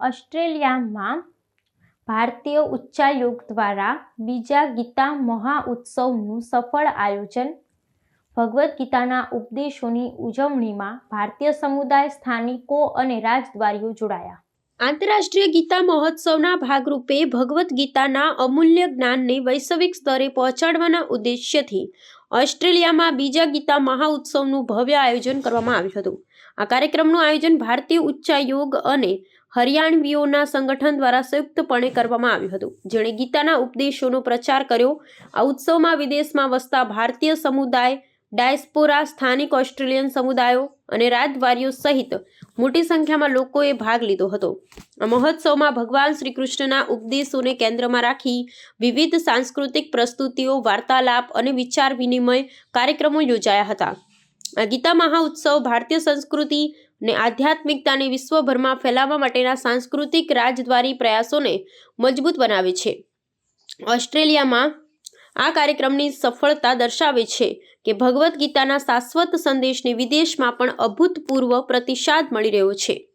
ઓસ્ટ્રેલિયામાં ભારતીય ઉચ્ચાયોગ દ્વારા બીજા ગીતા મહાઉત્સવનું સફળ આયોજન ભગવદ્ ગીતાના ઉપદેશોની ઉજવણીમાં ભારતીય સમુદાય, સ્થાનિકો અને રાજદ્વારીઓ જોડાયા. આંતરરાષ્ટ્રીય ગીતા મહોત્સવના ભાગરૂપે ભગવદ્ ગીતાના અમૂલ્ય જ્ઞાનને વૈશ્વિક સ્તરે પહોંચાડવાના ઉદ્દેશ્યથી ઓસ્ટ્રેલિયામાં બીજા ગીતા મહાઉત્સવનું ભવ્ય આયોજન કરવામાં આવ્યું હતું. આ કાર્યક્રમનું આયોજન ભારતીય ઉચ્ચાયોગ અને હરિયાણવીઓના સંગઠન દ્વારા સંયુક્તપણે કરવામાં આવ્યું હતું. જેણે ગીતાના ઉપદેશોનો પ્રચાર કર્યો. આ ઉત્સવમાં વિદેશમાં વસતા ભારતીય સમુદાય ડાયસ્પોરા સ્થાનિક ઓસ્ટ્રેલિયન સમુદાયો અને રાજદ્વારીઓ સહિત મોટી સંખ્યામાં લોકોએ ભાગ લીધો હતો. આ મહોત્સવમાં ભગવાન શ્રી કૃષ્ણના ઉપદેશોને કેન્દ્રમાં રાખી વિવિધ સાંસ્કૃતિક પ્રસ્તુતિઓ, વાર્તાલાપ અને વિચાર વિનિમય કાર્યક્રમો યોજાયા હતા. આ ગીતા મહાઉત્સવ ભારતીય સંસ્કૃતિ અને આધ્યાત્મિકતાને વિશ્વભરમાં ફેલાવવા માટેના સાંસ્કૃતિક રાજદ્વારી પ્રયાસોને મજબૂત બનાવે છે. ઓસ્ટ્રેલિયામાં આ કાર્યક્રમની સફળતા દર્શાવે છે કે ભગવદ્ ગીતાના શાશ્વત સંદેશને વિદેશમાં પણ અભૂતપૂર્વ પ્રતિસાદ મળી રહ્યો છે.